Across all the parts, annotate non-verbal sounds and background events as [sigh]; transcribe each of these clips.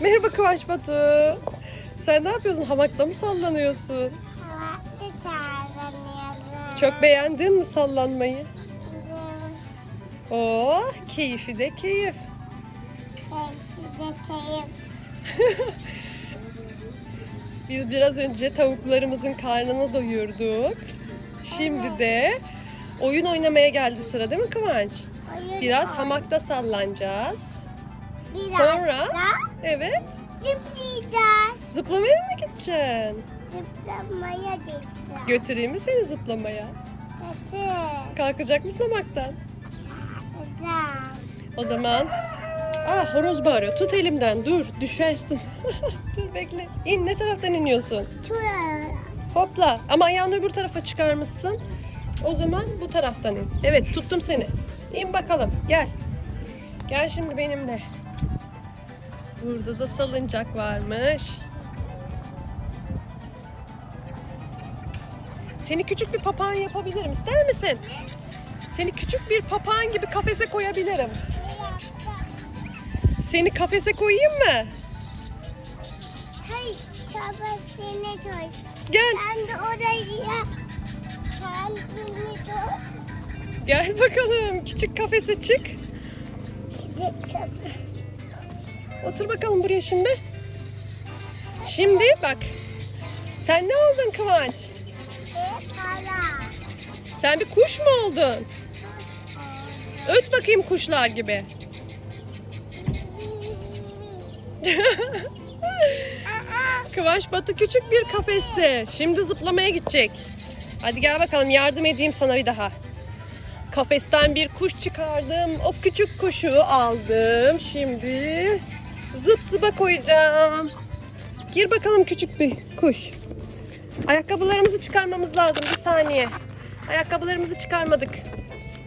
Merhaba Kıvanç Batu. Sen ne yapıyorsun? Hamakta mı sallanıyorsun? Havakta çağırınıyorum. Çok beğendin mi sallanmayı? Oh, keyfi de keyif. Keyifli de keyif. [laughs] Biz biraz önce tavuklarımızın karnını doyurduk. Şimdi Evet. de oyun oynamaya geldi sıra değil mi Kıvanç? Oyun Biraz hamakta sallanacağız. Biraz Sonra? da Evet. zıplayacağız. Zıplamaya mı gideceksin? Zıplamaya gideceğiz. Götüreyim mi seni zıplamaya? Götür. Kalkacak mısın hamaktan? Hocam. O zaman... Aa horoz bağırıyor. Tut elimden. Dur. Düşersin. [laughs] Dur bekle. İn. Ne taraftan iniyorsun? Şuraya. Hopla. Ama ayağını öbür tarafa çıkarmışsın. O zaman bu taraftan in. Evet tuttum seni. İn bakalım. Gel. Gel şimdi benimle. Burada da salıncak varmış. Seni küçük bir papağan yapabilirim. İster misin? Seni küçük bir papağan gibi kafese koyabilirim. Seni kafese koyayım mı? Hayır, çabasını koy. Gel. Sen de oraya kendini koy. Gel bakalım. Küçük kafese çık. Çiçek çabuk. Otur bakalım buraya şimdi. Şimdi bak. Sen ne oldun Kıvanç? Sen bir kuş mu oldun? Öt bakayım kuşlar gibi. [laughs] Kıvanç Batı küçük bir kafeste. Şimdi zıplamaya gidecek. Hadi gel bakalım yardım edeyim sana bir daha. Kafesten bir kuş çıkardım. O küçük kuşu aldım. Şimdi zıp zıba koyacağım. Gir bakalım küçük bir kuş. Ayakkabılarımızı çıkarmamız lazım. Bir saniye. Ayakkabılarımızı çıkarmadık.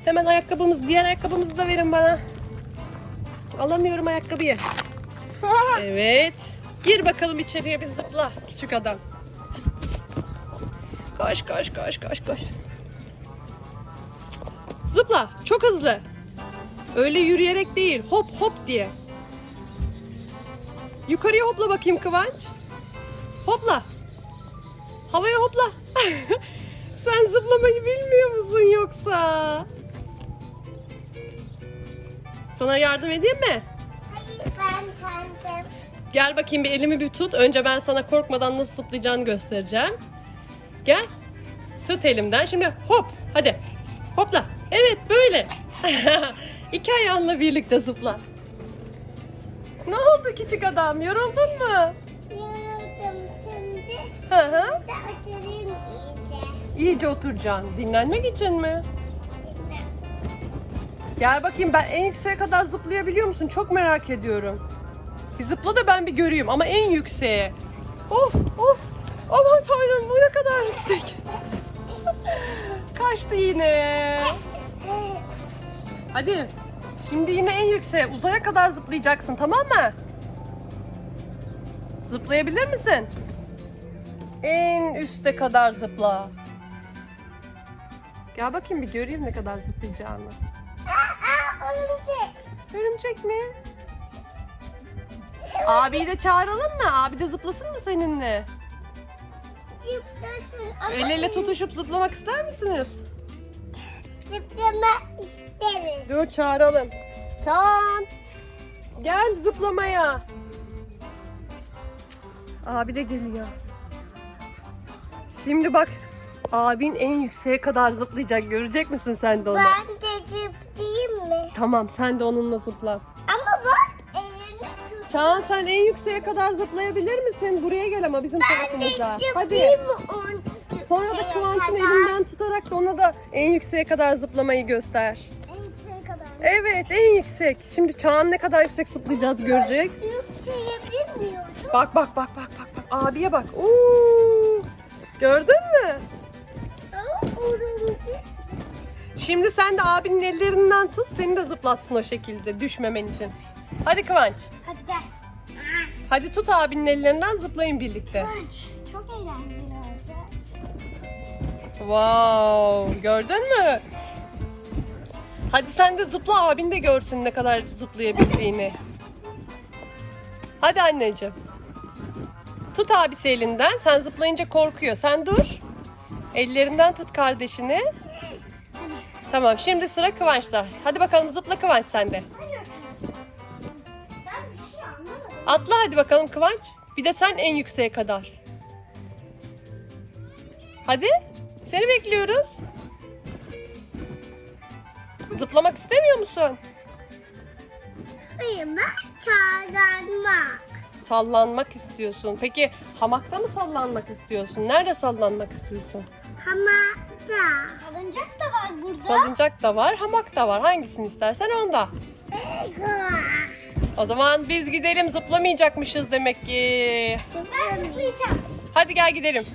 Hemen ayakkabımız, diğer ayakkabımızı da verin bana. Alamıyorum ayakkabıyı. [laughs] Evet. Gir bakalım içeriye bir zıpla küçük adam. Koş koş koş koş koş. Zıpla çok hızlı. Öyle yürüyerek değil hop hop diye. Yukarıya hopla bakayım Kıvanç. Hopla. Havaya hopla. [laughs] Sen zıplamayı bilmiyor musun yoksa? Sana yardım edeyim mi? Hayır, ben kendim. Gel bakayım bir elimi bir tut. Önce ben sana korkmadan nasıl zıplayacağını göstereceğim. Gel. Sıt elimden. Şimdi hop. Hadi. Hopla. Evet böyle. [laughs] İki ayağınla birlikte zıpla. Ne oldu küçük adam? Yoruldun mu? Yoruldum şimdi. Hı hı. Da oturayım iyice. İyice oturacaksın. Dinlenmek için mi? Gel bakayım ben en yükseğe kadar zıplayabiliyor musun? Çok merak ediyorum. Bir zıpla da ben bir göreyim ama en yükseğe. Of of. Aman tanrım bu ne kadar yüksek. [laughs] Kaçtı yine. Hadi. Şimdi yine en yükseğe uzaya kadar zıplayacaksın tamam mı? Zıplayabilir misin? En üste kadar zıpla. Gel bakayım bir göreyim ne kadar zıplayacağını. Aa, örümcek. Örümcek mi? Abiyi de çağıralım mı? Abi de zıplasın mı seninle? Zıplasın El ele tutuşup zıplamak ister misiniz? Zıplama isteriz. Dur çağıralım. Çağan. Gel zıplamaya. Abi de geliyor. Şimdi bak. Abin en yükseğe kadar zıplayacak. Görecek misin sen de onu? Ben de zıplayayım mı? Tamam sen de onunla zıpla. Ama bak elini tut. Çağan sen en yükseğe kadar zıplayabilir misin? Buraya gel ama bizim Ben de tarafımıza. Hadi. zıplayayım mı? onun Sonra da yükseğe Kıvanç'ın elinden tutarak da ona da en yükseğe kadar zıplamayı göster. En yükseğe kadar. Evet en yüksek. Şimdi Çağan ne kadar yüksek zıplayacağız görecek. Yükseğe bilmiyordum. Bak bak bak bak bak bak. Abiye bak. Oo! Gördün mü? Şimdi sen de abinin ellerinden tut. Seni de zıplatsın o şekilde düşmemen için. Hadi Kıvanç. Hadi gel. Hadi tut abinin ellerinden zıplayın birlikte. Kıvanç, Çok eğlenceli. Wow, gördün mü? Hadi sen de zıpla abin de görsün ne kadar zıplayabildiğini. Hadi anneciğim. Tut abisi elinden. Sen zıplayınca korkuyor. Sen dur. Ellerinden tut kardeşini. Tamam şimdi sıra Kıvanç'ta. Hadi bakalım zıpla Kıvanç sen de. Atla hadi bakalım Kıvanç. Bir de sen en yükseğe kadar. Hadi. Seni bekliyoruz. Zıplamak istemiyor musun? Uyumak, çağırmak. Sallanmak istiyorsun. Peki hamakta mı sallanmak istiyorsun? Nerede sallanmak istiyorsun? Hamakta. Salıncak da var burada. Salıncak da var, hamak da var. Hangisini istersen onda. O zaman biz gidelim zıplamayacakmışız demek ki. Ben zıplayacağım. Hadi gel gidelim.